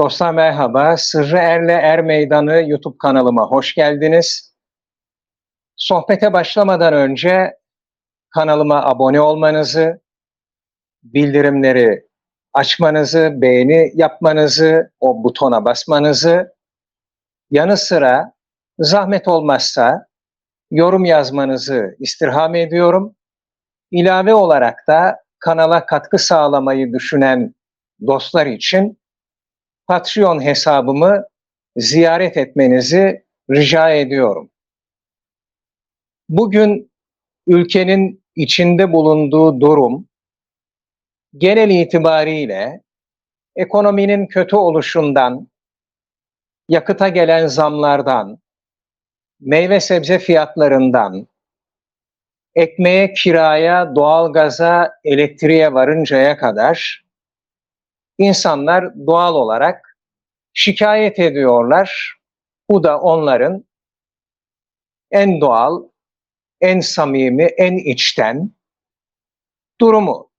Dostlar merhaba. Sırrı Er'le Er Meydanı YouTube kanalıma hoş geldiniz. Sohbete başlamadan önce kanalıma abone olmanızı, bildirimleri açmanızı, beğeni yapmanızı, o butona basmanızı, yanı sıra zahmet olmazsa yorum yazmanızı istirham ediyorum. İlave olarak da kanala katkı sağlamayı düşünen dostlar için Patreon hesabımı ziyaret etmenizi rica ediyorum. Bugün ülkenin içinde bulunduğu durum genel itibariyle ekonominin kötü oluşundan, yakıta gelen zamlardan, meyve sebze fiyatlarından, ekmeğe, kiraya, doğalgaza, elektriğe varıncaya kadar insanlar doğal olarak şikayet ediyorlar. Bu da onların en doğal, en samimi, en içten durumu.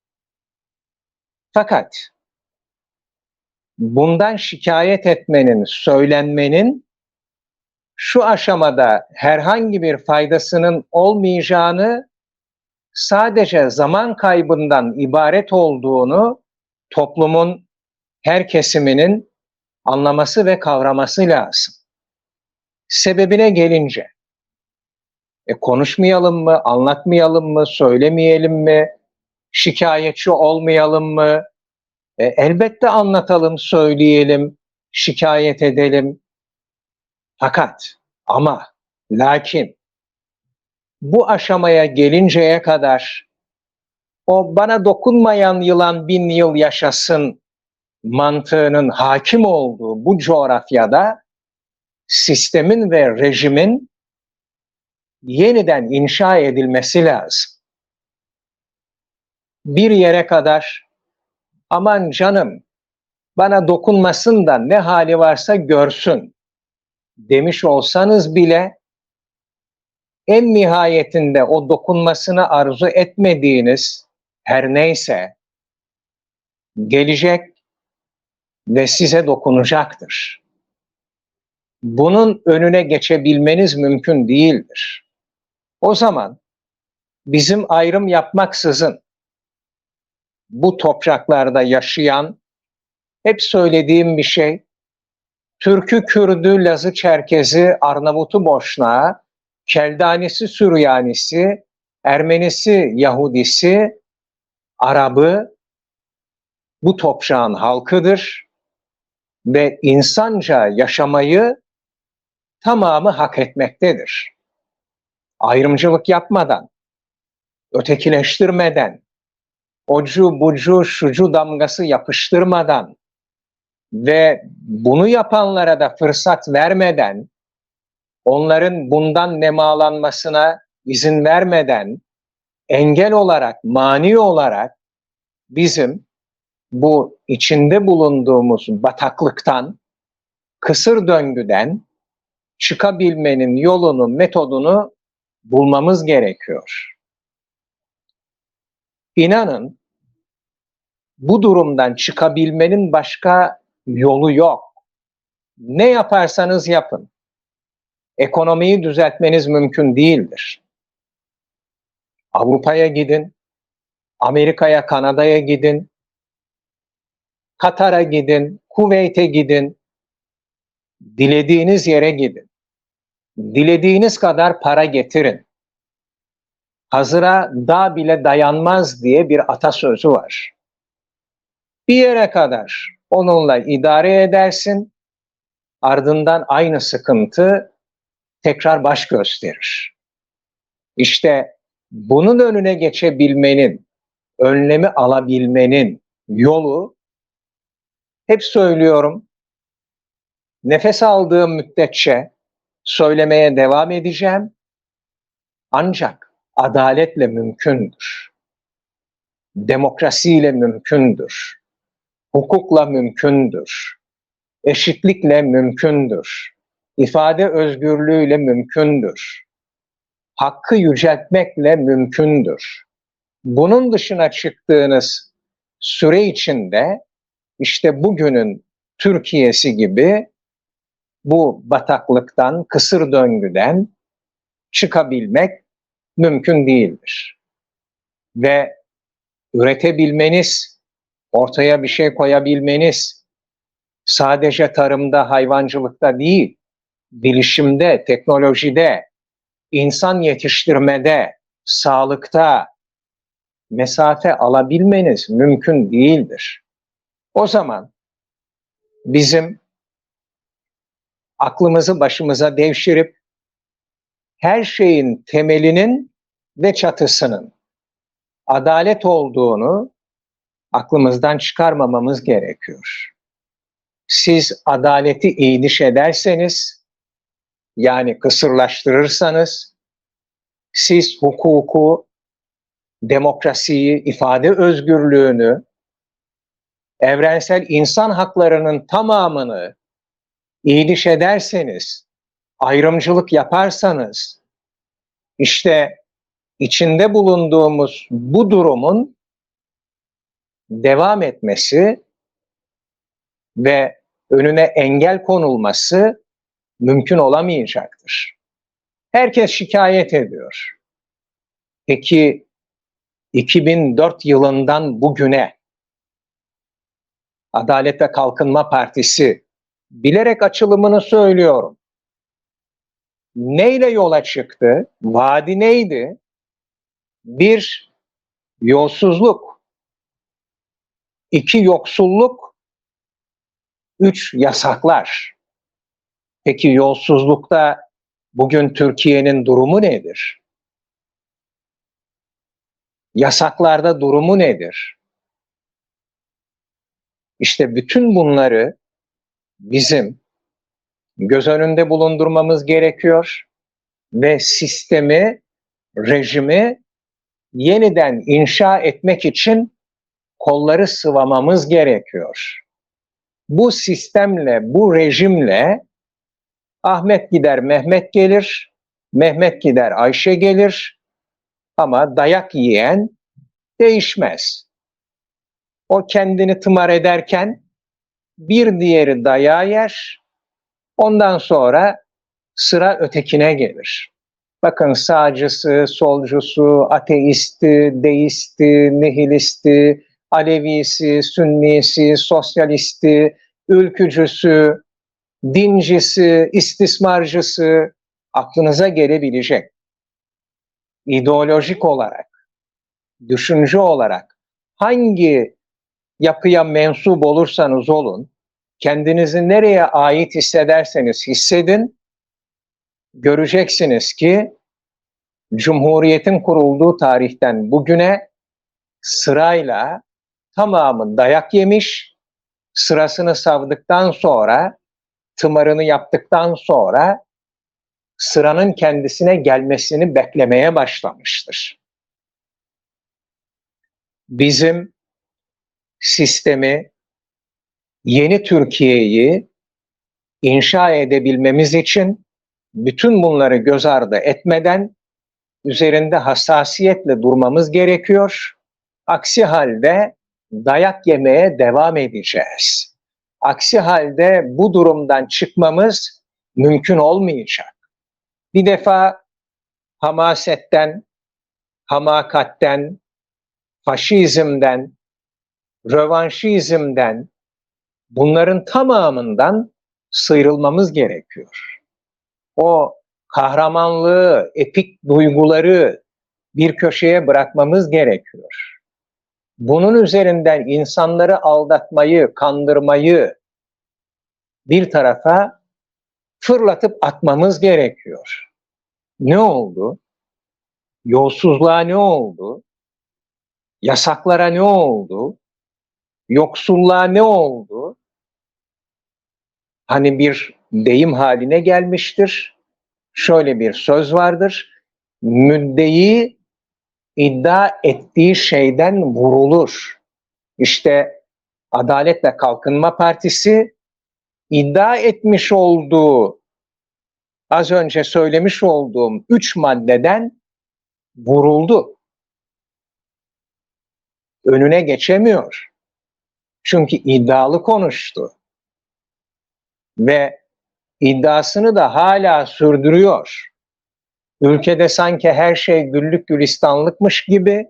Fakat bundan şikayet etmenin, söylenmenin şu aşamada herhangi bir faydasının olmayacağını, sadece zaman kaybından ibaret olduğunu toplumun her kesiminin anlaması ve kavraması lazım. Sebebine gelince, e, konuşmayalım mı, anlatmayalım mı, söylemeyelim mi, şikayetçi olmayalım mı? E, elbette anlatalım, söyleyelim, şikayet edelim. Fakat ama lakin bu aşamaya gelinceye kadar o bana dokunmayan yılan bin yıl yaşasın mantığının hakim olduğu bu coğrafyada sistemin ve rejimin yeniden inşa edilmesi lazım. Bir yere kadar aman canım bana dokunmasın da ne hali varsa görsün demiş olsanız bile en nihayetinde o dokunmasını arzu etmediğiniz her neyse gelecek ve size dokunacaktır. Bunun önüne geçebilmeniz mümkün değildir. O zaman bizim ayrım yapmaksızın bu topraklarda yaşayan hep söylediğim bir şey Türkü, Kürdü, Lazı, Çerkezi, Arnavut'u, Boşnağı, Keldanisi, Süryanisi, Ermenisi, Yahudisi, Arabı bu toprağın halkıdır ve insanca yaşamayı tamamı hak etmektedir. Ayrımcılık yapmadan, ötekileştirmeden, ocu bucu şucu damgası yapıştırmadan ve bunu yapanlara da fırsat vermeden, onların bundan nemalanmasına izin vermeden, engel olarak, mani olarak bizim bu içinde bulunduğumuz bataklıktan, kısır döngüden çıkabilmenin yolunu, metodunu bulmamız gerekiyor. İnanın bu durumdan çıkabilmenin başka yolu yok. Ne yaparsanız yapın. Ekonomiyi düzeltmeniz mümkün değildir. Avrupa'ya gidin, Amerika'ya, Kanada'ya gidin, Katar'a gidin, Kuveyt'e gidin, dilediğiniz yere gidin. Dilediğiniz kadar para getirin. Hazıra dağ bile dayanmaz diye bir atasözü var. Bir yere kadar onunla idare edersin, ardından aynı sıkıntı tekrar baş gösterir. İşte bunun önüne geçebilmenin, önlemi alabilmenin yolu hep söylüyorum. Nefes aldığım müddetçe söylemeye devam edeceğim. Ancak adaletle mümkündür. Demokrasiyle mümkündür. Hukukla mümkündür. Eşitlikle mümkündür. İfade özgürlüğüyle mümkündür. Hakkı yüceltmekle mümkündür. Bunun dışına çıktığınız süre içinde işte bugünün Türkiye'si gibi bu bataklıktan, kısır döngüden çıkabilmek mümkün değildir. Ve üretebilmeniz, ortaya bir şey koyabilmeniz sadece tarımda, hayvancılıkta değil, bilişimde, teknolojide, insan yetiştirmede, sağlıkta mesafe alabilmeniz mümkün değildir. O zaman bizim aklımızı başımıza devşirip her şeyin temelinin ve çatısının adalet olduğunu aklımızdan çıkarmamamız gerekiyor. Siz adaleti iyiliş ederseniz, yani kısırlaştırırsanız, siz hukuku, demokrasiyi, ifade özgürlüğünü, evrensel insan haklarının tamamını iyiliş ederseniz, ayrımcılık yaparsanız, işte içinde bulunduğumuz bu durumun devam etmesi ve önüne engel konulması mümkün olamayacaktır. Herkes şikayet ediyor. Peki 2004 yılından bugüne Adalet ve Kalkınma Partisi bilerek açılımını söylüyorum. Neyle yola çıktı? Vaadi neydi? Bir, yolsuzluk. iki yoksulluk. Üç, yasaklar. Peki yolsuzlukta bugün Türkiye'nin durumu nedir? Yasaklarda durumu nedir? İşte bütün bunları bizim göz önünde bulundurmamız gerekiyor ve sistemi, rejimi yeniden inşa etmek için kolları sıvamamız gerekiyor. Bu sistemle, bu rejimle Ahmet gider Mehmet gelir, Mehmet gider Ayşe gelir ama dayak yiyen değişmez. O kendini tımar ederken bir diğeri dayağı yer, ondan sonra sıra ötekine gelir. Bakın sağcısı, solcusu, ateisti, deisti, nihilisti, Alevisi, Sünnisi, sosyalisti, ülkücüsü, dincisi, istismarcısı aklınıza gelebilecek. İdeolojik olarak, düşünce olarak hangi yapıya mensup olursanız olun, kendinizi nereye ait hissederseniz hissedin, göreceksiniz ki Cumhuriyet'in kurulduğu tarihten bugüne sırayla tamamı dayak yemiş, sırasını savdıktan sonra, tımarını yaptıktan sonra sıranın kendisine gelmesini beklemeye başlamıştır. Bizim sistemi, yeni Türkiye'yi inşa edebilmemiz için bütün bunları göz ardı etmeden üzerinde hassasiyetle durmamız gerekiyor. Aksi halde dayak yemeye devam edeceğiz. Aksi halde bu durumdan çıkmamız mümkün olmayacak. Bir defa hamasetten, hamakatten, faşizmden, rövanşizmden, bunların tamamından sıyrılmamız gerekiyor. O kahramanlığı, epik duyguları bir köşeye bırakmamız gerekiyor. Bunun üzerinden insanları aldatmayı, kandırmayı bir tarafa fırlatıp atmamız gerekiyor. Ne oldu? Yolsuzluğa ne oldu? Yasaklara ne oldu? Yoksulluğa ne oldu? Hani bir deyim haline gelmiştir. Şöyle bir söz vardır. Müddeyi iddia ettiği şeyden vurulur. İşte Adalet ve Kalkınma Partisi iddia etmiş olduğu az önce söylemiş olduğum üç maddeden vuruldu. Önüne geçemiyor. Çünkü iddialı konuştu. ve iddiasını da hala sürdürüyor. Ülkede sanki her şey güllük gülistanlıkmış gibi,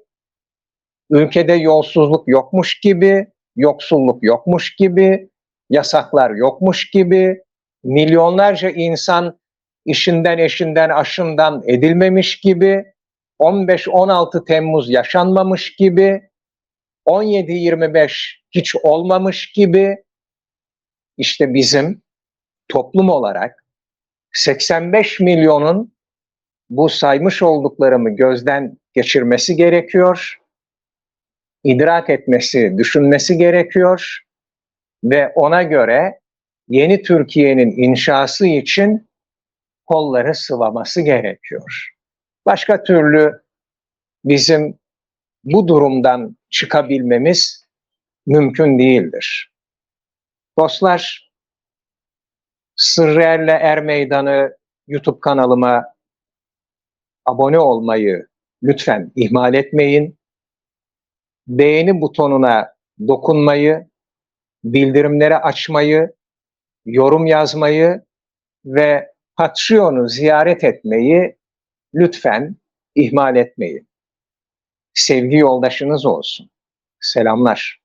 ülkede yolsuzluk yokmuş gibi, yoksulluk yokmuş gibi, yasaklar yokmuş gibi, milyonlarca insan işinden, eşinden, aşından edilmemiş gibi, 15-16 Temmuz yaşanmamış gibi, 17-25 hiç olmamış gibi, işte bizim toplum olarak 85 milyonun bu saymış olduklarımı gözden geçirmesi gerekiyor, idrak etmesi, düşünmesi gerekiyor ve ona göre yeni Türkiye'nin inşası için kolları sıvaması gerekiyor. Başka türlü bizim bu durumdan çıkabilmemiz mümkün değildir. Dostlar, Sırrer'le Er Meydanı YouTube kanalıma abone olmayı lütfen ihmal etmeyin. Beğeni butonuna dokunmayı, bildirimleri açmayı, yorum yazmayı ve Patreon'u ziyaret etmeyi lütfen ihmal etmeyin. Sevgi yoldaşınız olsun. Selamlar.